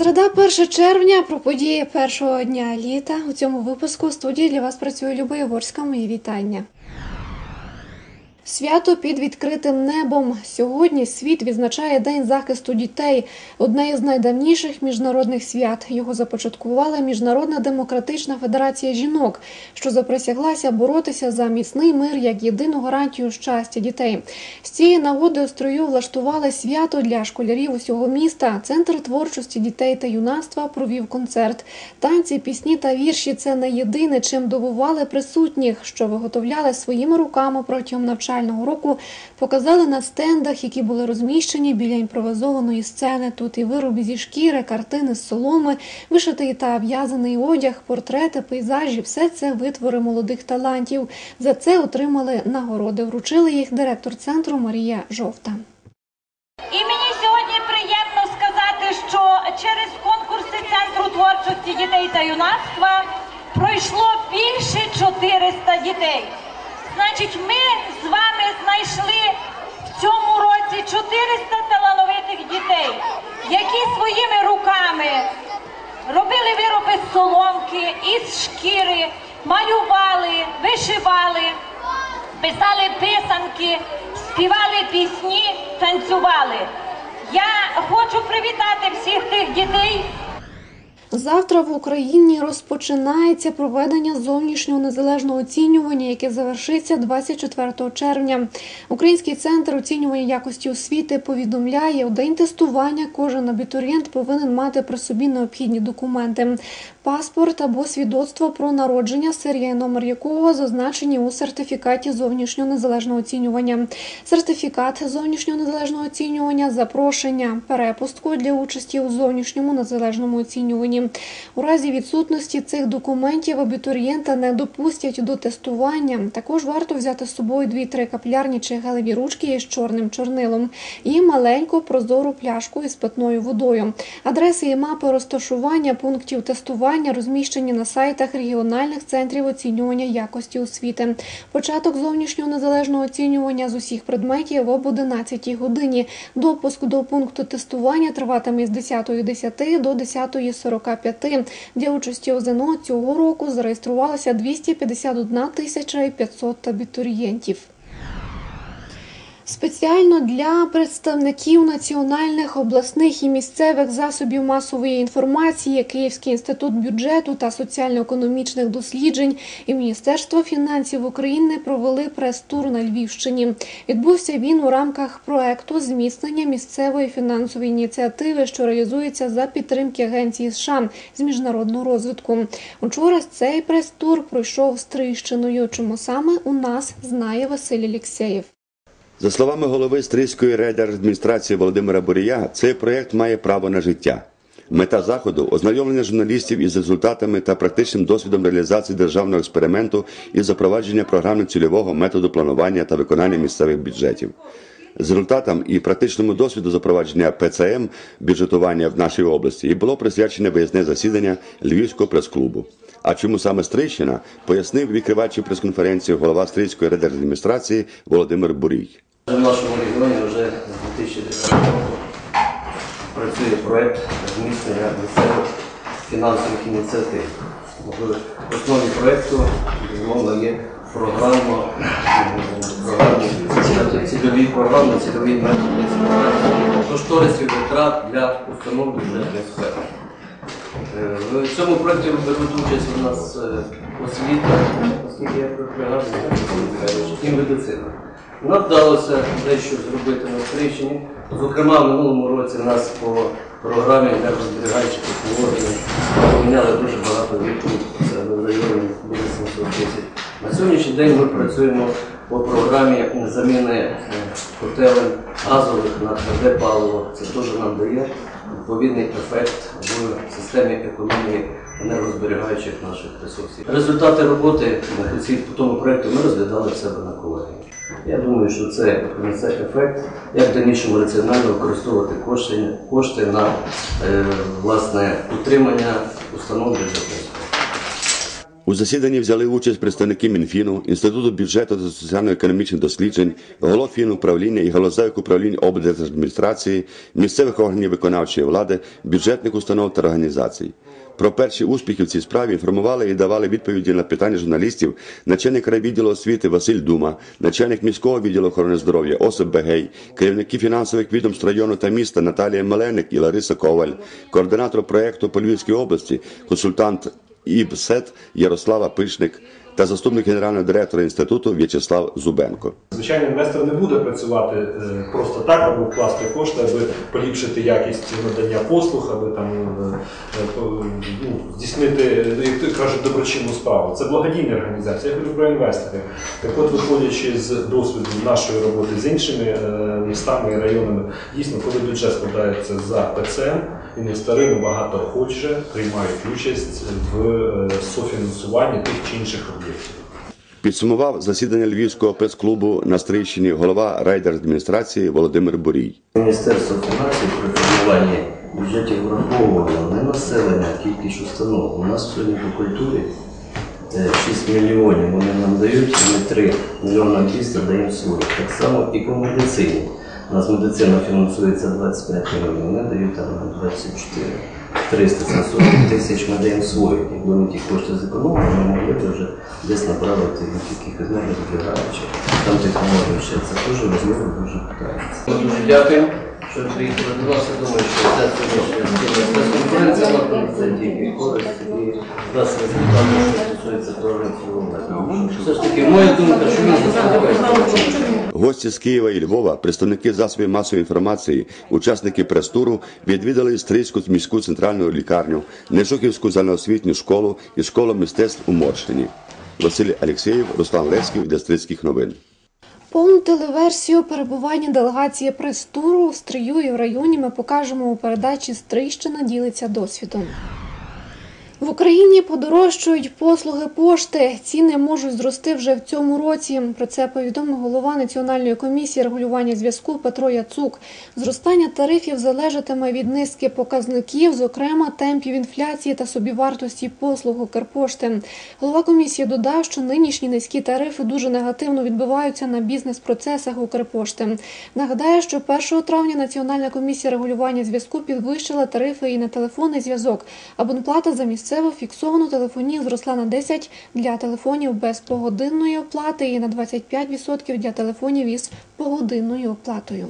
Середа 1 червня про події першого дня літа. У цьому випуску студії для вас працює Люба Єворська. Мої вітання. Свято під відкритим небом. Сьогодні світ відзначає День захисту дітей, одне із найдавніших міжнародних свят. Його започаткувала Міжнародна демократична федерація жінок, що заприсяглася боротися за міцний мир як єдину гарантію щастя дітей. З цієї нагоди острою влаштували свято для школярів усього міста. Центр творчості дітей та юнацтва провів концерт. Танці, пісні та вірші це не єдине, чим дивували присутніх, що виготовляли своїми руками протягом навчального року. Показали на стендах, які були розміщені біля імпровизованої сцени. Тут і вироби зі шкіри, картини з соломи, вишитий та в'язаний одяг, портрети, пейзажі все це витвори молодих талантів. За це отримали нагороди. Вручили їх директор центру Марія Жовта. І мені сьогодні приємно сказати, що через конкурси Центру творчості дітей та юнацтва пройшло більше 400 дітей. Значить, ми з вами знайшли в цьому році 400 талановитих дітей, які своїми руками робили вироби з соломки, із шкіри, малювали, вишивали, писали писанки, співали пісні, танцювали. Я хочу привітати всіх тих дітей. Завтра в Україні розпочинається проведення зовнішнього незалежного оцінювання, яке завершиться 24 червня. Український центр оцінювання якості освіти повідомляє, у день тестування кожен абітурієнт повинен мати при собі необхідні документи. Паспорт або свідоцтво про народження, серія і номер якого зазначені у сертифікаті зовнішнього незалежного оцінювання, сертифікат зовнішнього незалежного оцінювання, запрошення, перепустку для участі у зовнішньому незалежному оцінюванні. У разі відсутності цих документів абітурієнта не допустять до тестування. Також варто взяти з собою дві-три каплярні чи гелеві ручки із чорним чорнилом і маленьку прозору пляшку із питною водою. Адреси і мапи розташування пунктів тестування розміщені на сайтах регіональних центрів оцінювання якості освіти. Початок зовнішнього незалежного оцінювання з усіх предметів об 11 годині. Допуск до пункту тестування триватиме з 10.10 до 10.45. Для участі у ЗНО цього року зареєструвалося 251 тисяча 500 абітурієнтів. Спеціально для представників національних, обласних і місцевих засобів масової інформації Київський інститут бюджету та соціально-економічних досліджень і Міністерство фінансів України провели прес-тур на Львівщині. Відбувся він у рамках проекту зміцнення місцевої фінансової ініціативи, що реалізується за підтримки Агенції США з міжнародного розвитку. Учора цей прес-тур пройшов Стрийщиною. Чому саме у нас знає Василь Алєксєєв. За словами голови Стрийської райдержадміністрації Володимира Бурія, цей проєкт має право на життя. Мета заходу ознайомлення журналістів із результатами та практичним досвідом реалізації державного експерименту і запровадження програми цільового методу планування та виконання місцевих бюджетів. З результатам і практичному досвіду запровадження ПЦМ бюджетування в нашій області і було присвячене виїзне засідання Львівського прес-клубу. А чому саме Стрийщина, пояснив відкривачі прес-конференції голова Стрийської райдержадміністрації Володимир Бурій. В нашому регіоні вже з 2010 року працює проєкт зміцнення місцевих фінансових ініціатив. В основі проєкту, безумовно, є програма, програми, цільові програми, цільові методи, кошторисів витрат для установ бюджетних сфер. Е, В цьому проєкті беруть участь у нас е, освіта, оскільки я пригадую, і медицина. Нам вдалося дещо зробити на Стрийщині. Зокрема, в минулому році нас по програмі енергозберігаючих технологій поміняли дуже багато вікон, це в районі біля 700 тисяч. На сьогоднішній день ми працюємо по програмі заміни е, котелень газових на тверде паливо. Це теж нам дає відповідний ефект в системі економії енергозберігаючих наших ресурсів. Результати роботи по цій- тому проєкту ми розглядали в себе на колегії. Я думаю, що це принесе ефект, як в дальнішому раціонально використовувати кошти, кошти на е, власне утримання установ сфери. У засіданні взяли участь представники Мінфіну, Інституту бюджету та соціально-економічних досліджень, голов фінуправління і галузевих управлінь облдержадміністрації, місцевих органів виконавчої влади, бюджетних установ та організацій. Про перші успіхи в цій справі інформували і давали відповіді на питання журналістів начальник райвідділу освіти Василь Дума, начальник міського відділу охорони здоров'я Осип Бегей, керівники фінансових відомств району та міста Наталія Меленик і Лариса Коваль, координатор проєкту по Львівській області, консультант ІБСЕТ Ярослава Пишник та заступник генерального директора інституту В'ячеслав Зубенко. Звичайно, інвестор не буде працювати е, просто так, аби вкласти кошти, аби поліпшити якість надання послуг, аби там е, е, ну, здійснити, е, як кажуть, доброчинну справу. Це благодійні організації. Я говорю про інвесторів. Так от, виходячи з досвіду нашої роботи з іншими містами і районами, дійсно, коли бюджет складається за ПЦМ, інвестори набагато охоче приймають участь в е, софінансуванні тих чи інших об'єктів. Підсумував засідання Львівського прес-клубу на Стрийщині голова райдержадміністрації Володимир Бурій. Міністерство фінансів при формуванні бюджетів враховувало не населення, а кількість установ. У нас сьогодні по культурі е, 6 мільйонів вони нам дають, і ми 3 мільйона 200 даємо свої. Так само і по медицині. У нас медицина фінансується 25 мільйонів, вони дають там 24. 300 це 40 тисяч ми даємо свої. Якби ми ті кошти зекономили, ми могли б вже десь направити якихось межах відбігаючих. Там технології ще це дуже важливо, дуже питається. Дуже дякуємо, що приїхали до нас. Я що ця сьогоднішня конференція принесе тільки користь і дасть результати, що стосується програм цілого. Все ж таки, моя думка, що він заслуговує. Гості з Києва і Львова, представники засобів масової інформації, учасники прес-туру відвідали Стрийську міську центральну лікарню, Нежухівську загальноосвітню школу і школу мистецтв у Морщині. Василь Алєксєєв, Руслан Леськів для Стрийських новин. Повну телеверсію перебування делегації прес-туру в Стрию і в районі ми покажемо у передачі Стрийщина ділиться досвідом. В Україні подорожчують послуги пошти. Ціни можуть зрости вже в цьому році. Про це повідомив голова Національної комісії регулювання зв'язку Петро Яцук. Зростання тарифів залежатиме від низки показників, зокрема темпів інфляції та собівартості послуг Укрпошти. Голова комісії додав, що нинішні низькі тарифи дуже негативно відбиваються на бізнес-процесах Укрпошти. Нагадаю, що 1 травня Національна комісія регулювання зв'язку підвищила тарифи і на телефонний зв'язок. Абонплата за місцеву фіксовано телефонію зросла на 10 для телефонів без погодинної оплати і на 25% для телефонів із погодинною оплатою.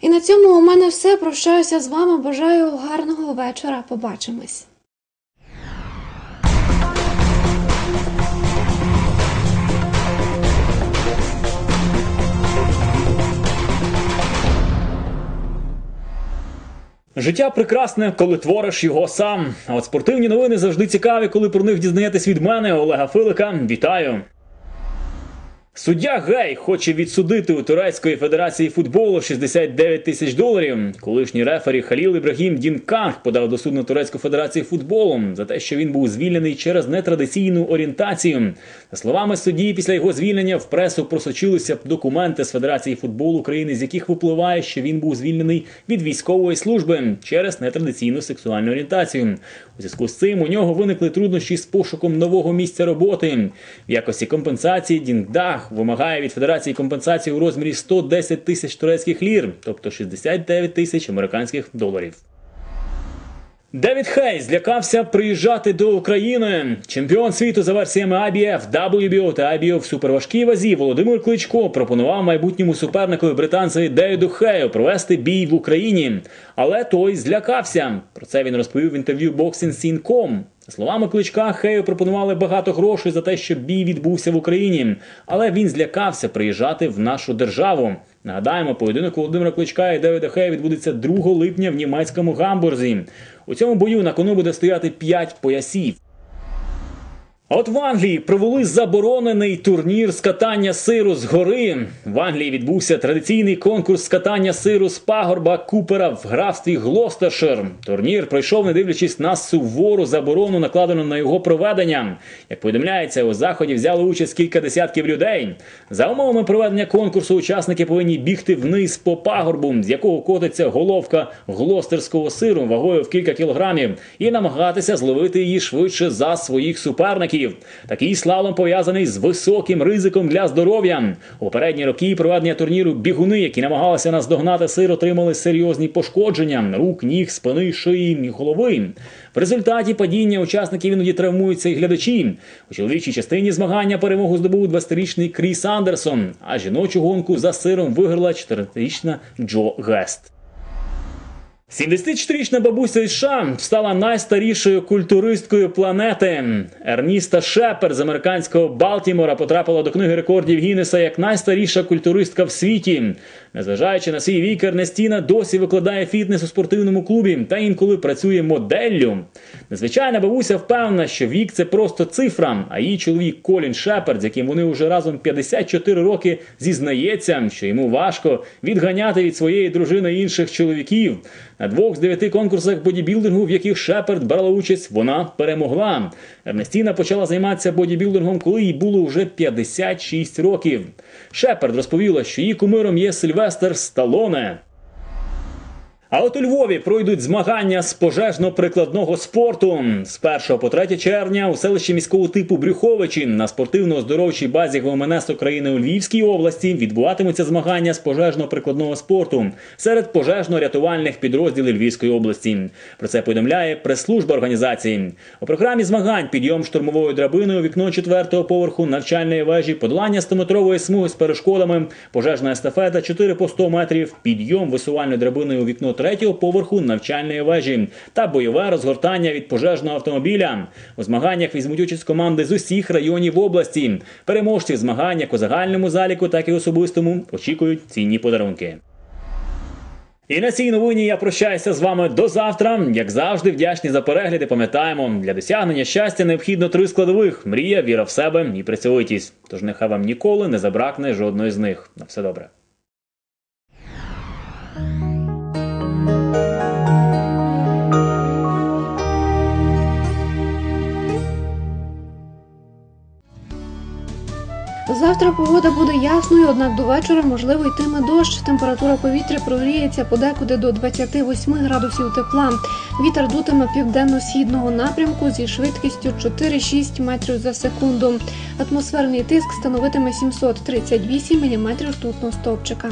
І на цьому у мене все. Прощаюся з вами. Бажаю гарного вечора. Побачимось. Життя прекрасне, коли твориш його сам. А от спортивні новини завжди цікаві, коли про них дізнаєтесь від мене, Олега Филика. Вітаю! Суддя Гей хоче відсудити у Турецької федерації футболу 69 тисяч доларів. Колишній рефері Халіл Ібрагім Дін подав до суду на Турецьку федерацію футболу за те, що він був звільнений через нетрадиційну орієнтацію. За словами судді, після його звільнення в пресу просочилися документи з Федерації футболу України, з яких випливає, що він був звільнений від військової служби через нетрадиційну сексуальну орієнтацію. У зв'язку з цим у нього виникли труднощі з пошуком нового місця роботи. В якості компенсації Вимагає від Федерації компенсації у розмірі 110 тисяч турецьких лір, тобто 69 тисяч американських доларів. Девід Хейс злякався приїжджати до України. Чемпіон світу за версіями IBF, WBO та IBO в суперважкій вазі Володимир Кличко пропонував майбутньому суперникові британцеві Девіду Хею провести бій в Україні. Але той злякався. Про це він розповів в інтерв'ю Boxing.com. За словами Кличка, Хею пропонували багато грошей за те, щоб бій відбувся в Україні, але він злякався приїжджати в нашу державу. Нагадаємо, поєдинок Володимира Кличка і Девіда Хея відбудеться 2 липня в німецькому гамбурзі. У цьому бою на кону буде стояти 5 поясів. От в Англії провели заборонений турнір з катання сиру з гори. В Англії відбувся традиційний конкурс з катання сиру з пагорба Купера в графстві Глостершир. Турнір пройшов, не дивлячись на сувору заборону, накладену на його проведення. Як повідомляється, у заході взяли участь кілька десятків людей. За умовами проведення конкурсу, учасники повинні бігти вниз по пагорбу, з якого котиться головка глостерського сиру вагою в кілька кілограмів, і намагатися зловити її швидше за своїх суперників. Такий слалом пов'язаний з високим ризиком для здоров'я. У попередні роки проведення турніру бігуни, які намагалися наздогнати сир, отримали серйозні пошкодження рук, ніг, спини, шиї голови. В результаті падіння учасників іноді травмуються і глядачі. У чоловічій частині змагання перемогу здобув 20-річний Кріс Андерсон, а жіночу гонку за сиром виграла 4-річна Джо Гест. 74-річна бабуся із США стала найстарішою культуристкою планети. Ерніста Шепер з американського Балтімора потрапила до книги рекордів Гіннеса як найстаріша культуристка в світі. Незважаючи на свій вік, Ернестіна досі викладає фітнес у спортивному клубі та інколи працює моделлю. Незвичайна бабуся впевнена, що вік це просто цифра. А її чоловік Колін Шепард, з яким вони вже разом 54 роки, зізнається, що йому важко відганяти від своєї дружини інших чоловіків. На двох з дев'яти конкурсах бодібілдингу, в яких Шеперд брала участь, вона перемогла. Ернестіна почала займатися бодібілдингом, коли їй було вже 56 років. Шеперд розповіла, що її кумиром є Сильвестр Сталоне. А от у Львові пройдуть змагання з пожежно-прикладного спорту з 1 по 3 червня у селищі міського типу Брюховичі на спортивно-оздоровчій базі ГОМНС України у Львівській області відбуватимуться змагання з пожежно-прикладного спорту серед пожежно-рятувальних підрозділів Львівської області. Про це повідомляє прес-служба організації. У програмі змагань підйом штурмовою драбиною вікно четвертого поверху навчальної вежі, подолання 100-метрової смуги з перешкодами, пожежна естафета 4 по 100 метрів, підйом висувальною драбиною у вікно третього поверху навчальної вежі та бойове розгортання від пожежного автомобіля. У змаганнях візьмуть участь команди з усіх районів області. Переможці змагань як у загальному заліку, так і особистому очікують цінні подарунки. І на цій новині я прощаюся з вами до завтра. Як завжди, вдячні за перегляди. Пам'ятаємо, для досягнення щастя необхідно три складових: мрія, віра в себе і працьовитість. Тож нехай вам ніколи не забракне жодної з них. На все добре. Погода буде ясною, однак до вечора можливо йтиме дощ. Температура повітря прогріється подекуди до 28 градусів тепла. Вітер дутиме південно-східного напрямку зі швидкістю 4-6 метрів за секунду. Атмосферний тиск становитиме 738 мм ртутного стовпчика.